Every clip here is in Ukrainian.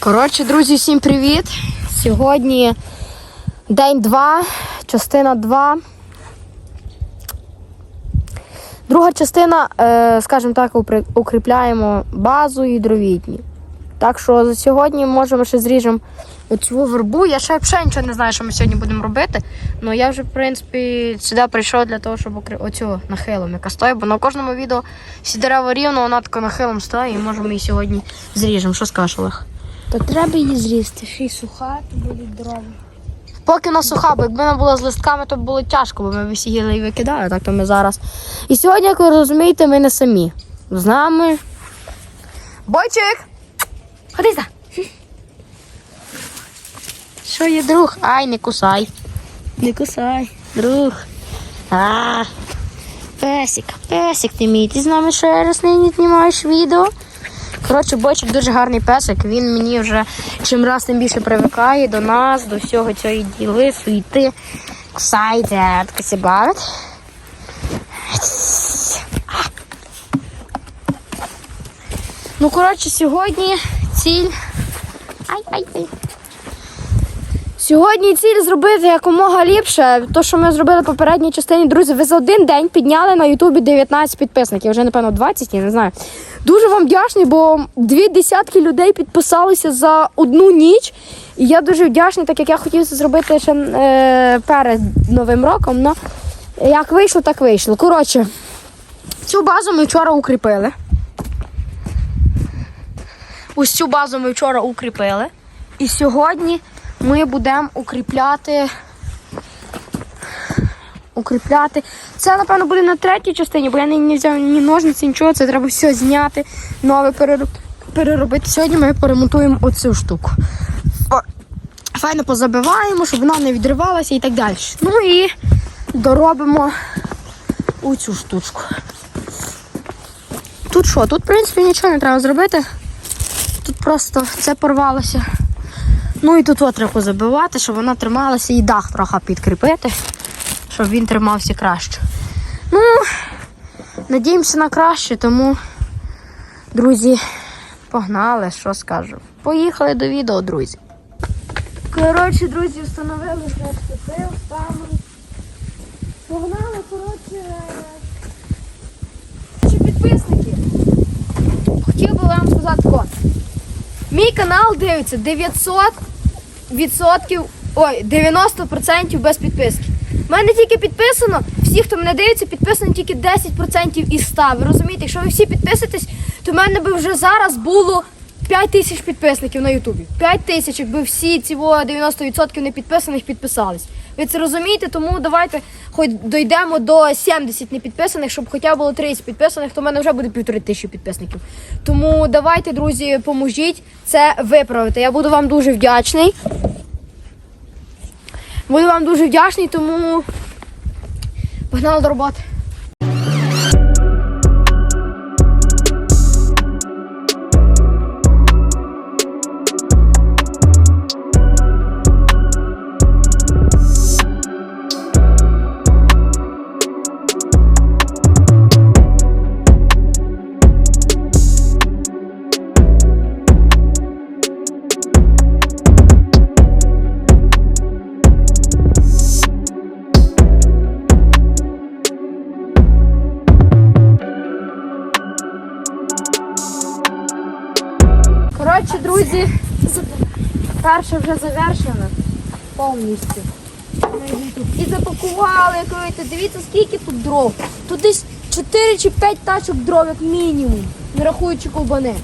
Коротше, друзі, всім привіт! Сьогодні день 2, частина 2. Друга частина, е, скажімо так, укріпляємо базу і дровітні. Так що за сьогодні можемо ще зріжемо оцю вербу. Я ще взагалі нічого не знаю, що ми сьогодні будемо робити. Ну я вже, в принципі, сюди прийшов для того, щоб укрі... оцю нахилом, яка стоїть, бо на кожному відео всі дерева рівно, вона така нахилом стоїть, і можемо її сьогодні зріжемо. Що скажеш, Олег? То треба її зрізати, ще й суха, то будуть дрова. Поки вона суха, бо якби вона була з листками, то було тяжко, бо ми їли і викидали, так то ми зараз. І сьогодні, як ви розумієте, ми не самі. З нами. Бойчик! Ходи за. Що є друг? Ай, не кусай. Не кусай, друг. А, песик, песик ти мій. Ти з нами ще раз нині знімаєш відео. Коротше, бойчик дуже гарний песик. Він мені вже чим раз тим більше привикає до нас, до всього цієї діли, суєти. Кусайте, таке бавить. Ну, коротше, сьогодні ціль. Ай, ай, ай. Сьогодні ціль зробити якомога ліпше. То, що ми зробили в попередній частині, друзі, ви за один день підняли на Ютубі 19 підписників. Вже, напевно, 20, я не знаю. Дуже вам вдячний, бо дві десятки людей підписалися за одну ніч. І я дуже вдячний, так як я хотів це зробити ще е, перед Новим роком. Но як вийшло, так вийшло. Коротше, цю базу ми вчора укріпили. Ось цю базу ми вчора укріпили. І сьогодні ми будемо укріпляти. Укріпляти. Це, напевно, буде на третій частині, бо я не, взяв ні ножниці, нічого. Це треба все зняти, нове переробити. Сьогодні ми поремонтуємо оцю штуку. Файно позабиваємо, щоб вона не відривалася і так далі. Ну і доробимо оцю штучку. Тут що? Тут, в принципі, нічого не треба зробити. Тут просто це порвалося. Ну і тут треба позабивати, щоб вона трималася і дах трохи підкріпити, щоб він тримався краще. Ну, надіємося на краще, тому, друзі, погнали, що скажу. Поїхали до відео, друзі. Коротше, друзі, встановили штатив, камеру. Погнали, коротше. Підписники? Хотів би вам сказати тако. Мій канал дивиться 900 відсотків, ой, 90% без підписки. У мене тільки підписано, всі, хто мене дивиться, підписано тільки 10% із 100. Ви розумієте, якщо ви всі підписуєтесь, то в мене би вже зараз було 5 тисяч підписників на Ютубі. 5 тисяч, якби всі ці во, 90% не підписаних підписались. Ви це розумієте, тому давайте хоч дійдемо до 70 непідписаних, щоб хоча б було 30 підписаних, то в мене вже буде півтори тисячі підписників. Тому давайте, друзі, поможіть це виправити. Я буду вам дуже вдячний. Буду вам дуже вдячний, тому погнали до роботи. Друзі, перше вже завершено повністю. І запакували, як ви бачите, дивіться, скільки тут дров. Тут десь 4 чи 5 тачок дров, як мінімум, не рахуючи ковбани.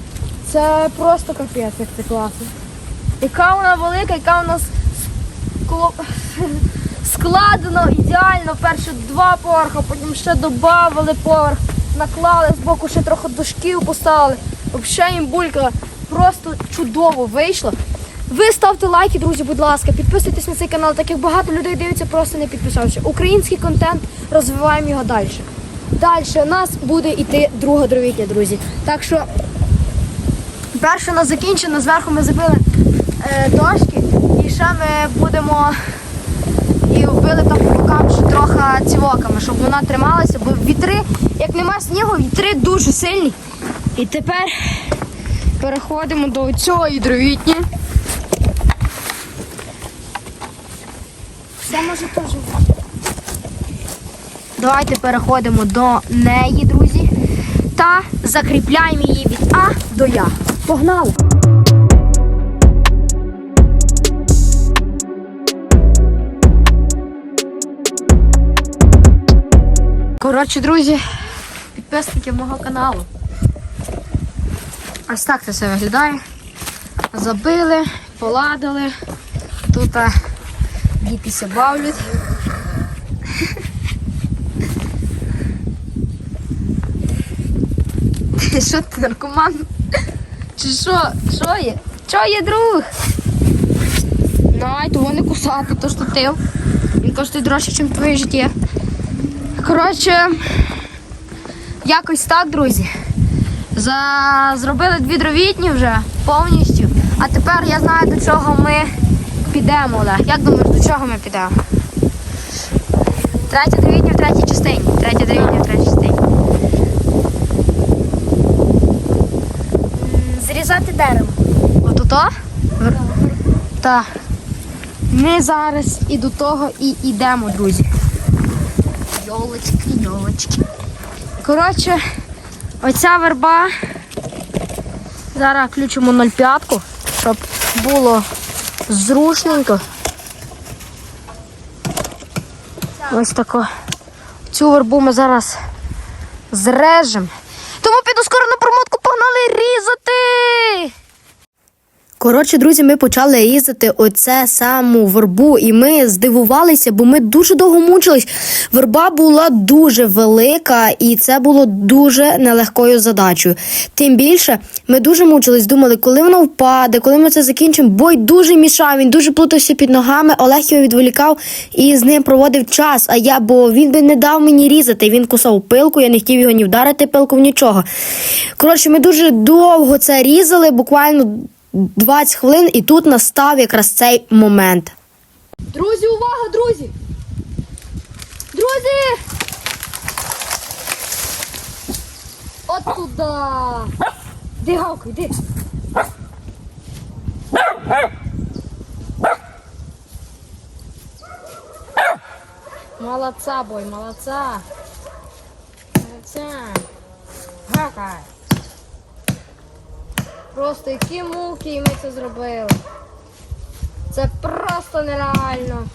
Це просто капець, як це класно. Яка вона велика, яка у нас скло... складено ідеально. Перше два поверха, потім ще додали поверх, наклали з боку ще трохи дошків поставили. Взагалі їм булька просто чудово вийшло. Ви ставте лайки, друзі, будь ласка, підписуйтесь на цей канал, так як багато людей дивиться, просто не підписавши. Український контент, розвиваємо його далі. Далі у нас буде йти друга дровітня, друзі. Так що перше у нас закінчено, зверху ми забили е, дошки і ще ми будемо і вбили там бокам ще трохи цівоками, щоб вона трималася, бо вітри, як нема снігу, вітри дуже сильні. І тепер переходимо до цієї дровітні. Це може теж. Давайте переходимо до неї, друзі, та закріпляємо її від А до Я. Погнали! Коротше, друзі, підписники мого каналу. Ось так це все виглядає. Забили, поладили. Тут а, дітися бавлять. Ти що ти наркоман? Чи що? Що є? Що є, друг? Най, того не кусати, то штатив. Він коштує дорожче, ніж твоє життя. Коротше, якось так, друзі. За... Зробили дві дровітні вже повністю. А тепер я знаю, до чого ми підемо, Олег. Як думаєш, до чого ми підемо? Третя дровітня в третій частині. Третя дровітня в третій частині. Зрізати дерево. Отуто? Так. Ми зараз і до того і йдемо, друзі. Йолочки, йолочки. Коротше, оця верба. Зараз включимо 0,5, щоб було зручненько. Ось тако. Цю вербу ми зараз зрежемо. Тому піду скоро на промотку погнали різати. Коротше, друзі, ми почали різати оце саму вербу, і ми здивувалися, бо ми дуже довго мучились. Верба була дуже велика, і це було дуже нелегкою задачею. Тим більше ми дуже мучились, думали, коли вона впаде, коли ми це закінчимо. Бой дуже мішав, він дуже плутався під ногами. Олег його відволікав і з ним проводив час. А я, бо він би не дав мені різати. Він кусав пилку, я не хотів його ні вдарити пилку, нічого. Коротше, ми дуже довго це різали, буквально. 20 хвилин, і тут настав якраз цей момент. Друзі, увага, друзі! Друзі! От туди! Де гавка, йди! Молодца, бой, молодца! Молодца! Гавкай! Просто які муки, і ми це зробили. Це просто нереально.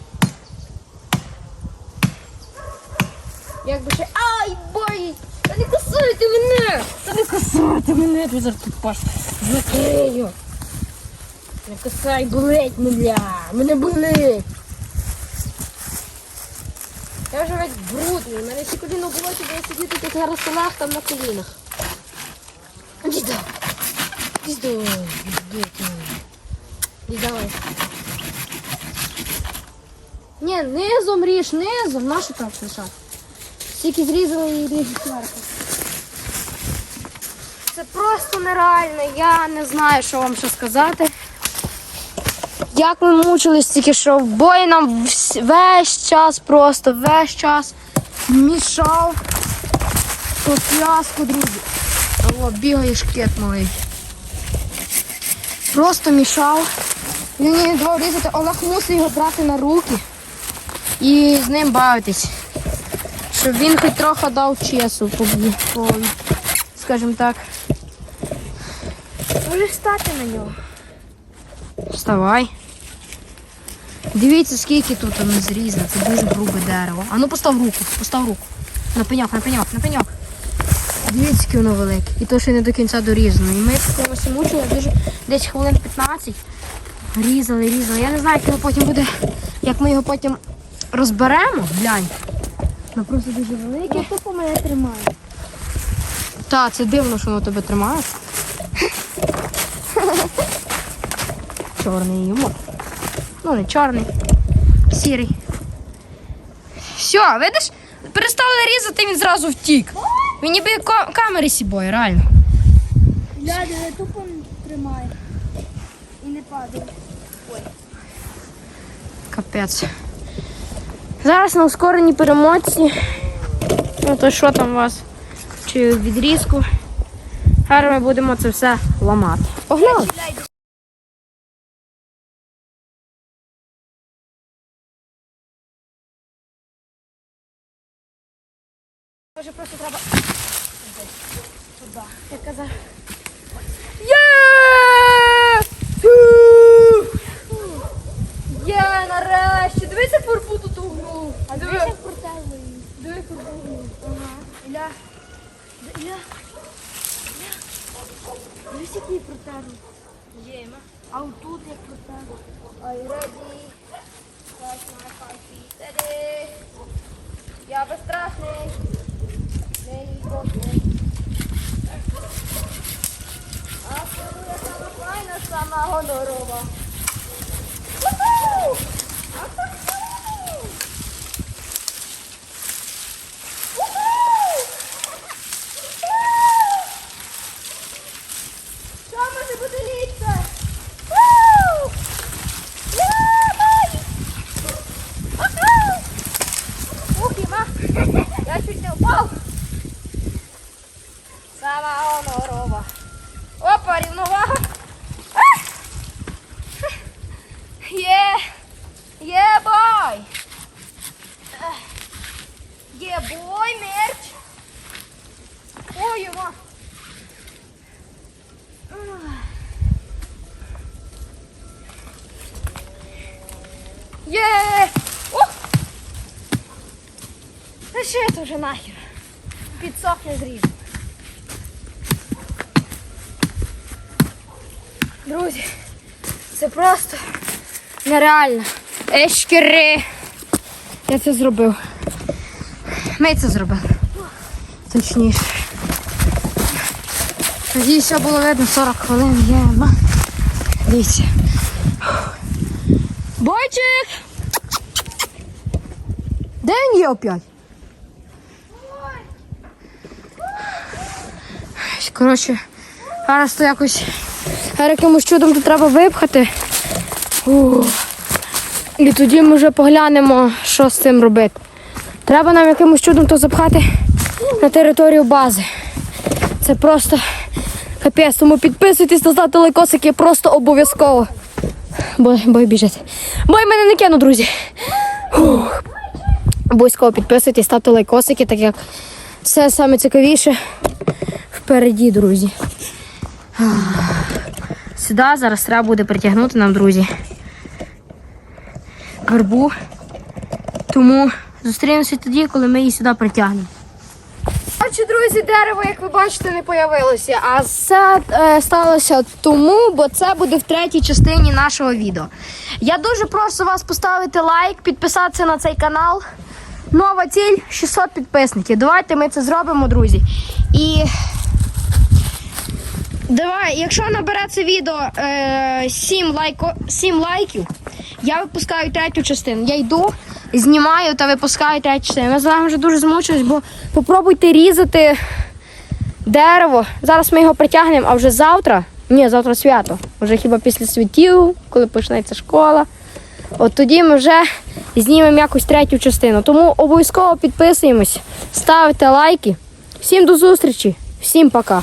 Якби ще. Ай, бой! Та не кусайте мене! Та не кусайте мене! Ти зараз тут паш закрию. Не кусай, болить мене! Мене болить! Я вже весь брудний, у мене ще коліно було, щоб я сидіти тут зараз на колінах. Дідо! Дідо! Дідо! Дідо! Ні, низом ріж, низом. Нашу так лишати? Тільки зрізали і ріжуть зверху. Це просто нереально. Я не знаю, що вам ще сказати. Як ми мучились тільки що в бой нам весь час просто, весь час мішав ту пляску, друзі. О, бігає шкет малий. Просто мішав. Він мені не давав різати, Олег мусив його брати на руки і з ним бавитись. Щоб він хоч трохи дав чесу, по, скажімо так. Може встати на нього. Вставай. Дивіться, скільки тут воно зрізано. Це дуже грубе дерево. А ну постав руку, постав руку. На пеньок, на пеньок, на пеньок. Дивіться, яке воно велике. І то ще не до кінця дорізано. І ми такомусь мучили дуже десь хвилин 15. Різали, різали. Я не знаю, як його потім буде, як ми його потім розберемо. Глянь. Воно просто дуже велике. Я тупо мене тримає. Та, це дивно, що воно тебе тримає. Чорний юмор. Ну, не чорний, сірий. Все, видиш? Перестали різати, він зразу втік. Він ніби ко- камери сібою, реально. Ляди, я тупо не тримає. І не падає. Капець. Зараз на ускореній перемотці. Ну то що там у вас? Чи відрізку. Зараз ми будемо це все ламати. Погнали! Може просто треба. Туди. Я казав. Є! Є, нарешті. Дивися фурбу тут у гру. А диви. Диви фурбу. Ага. Іля. Іля. Іля. Дивись, який протягнув. Є, ма. А отут як протягнув. Are you ready? My. Steady. Я безстрашний. Не. А я сама файна, сама гонорова. Сама гонорова. Опа, рівновага. А! Є. Є бой. Є бой, мерч. Ой, Іма. Є. Ух. Та що це вже нахер? Підсохне зріжу. Друзі, це просто нереально. Ешкери. Я це зробив. Ми це зробили. Точніше. Надіюсь, все було видно 40 хвилин. Є, ма. Дивіться. Бойчик! Де він є опять? Коротше, зараз то якось зараз якимось чудом тут треба випхати. Ух. І тоді ми вже поглянемо, що з цим робити. Треба нам якимось чудом то запхати на територію бази. Це просто капець. Тому підписуйтесь на стати лайкосики просто обов'язково. Бой, бой біжить. Бой мене не кину, друзі. Ух. Обов'язково підписуйтесь, ставте лайкосики, так як все саме цікавіше впереді, друзі. Сюди зараз треба буде притягнути нам, друзі. Вербу. Тому зустрінемося тоді, коли ми її сюди притягнемо. Отже, друзі, дерево, як ви бачите, не появилося. А це е, сталося тому, бо це буде в третій частині нашого відео. Я дуже прошу вас поставити лайк, підписатися на цей канал. Нова ціль 600 підписників. Давайте ми це зробимо, друзі. І давай, якщо набере це відео е, 7, лайко, 7 лайків, я випускаю третю частину. Я йду, знімаю та випускаю третю частину. Ми з вами вже дуже змучились, бо попробуйте різати дерево. Зараз ми його притягнемо, а вже завтра. Ні, завтра свято. Вже хіба після святів, коли почнеться школа. От тоді ми вже знімемо якусь третю частину. Тому обов'язково підписуємось, ставте лайки. Всім до зустрічі, всім пока.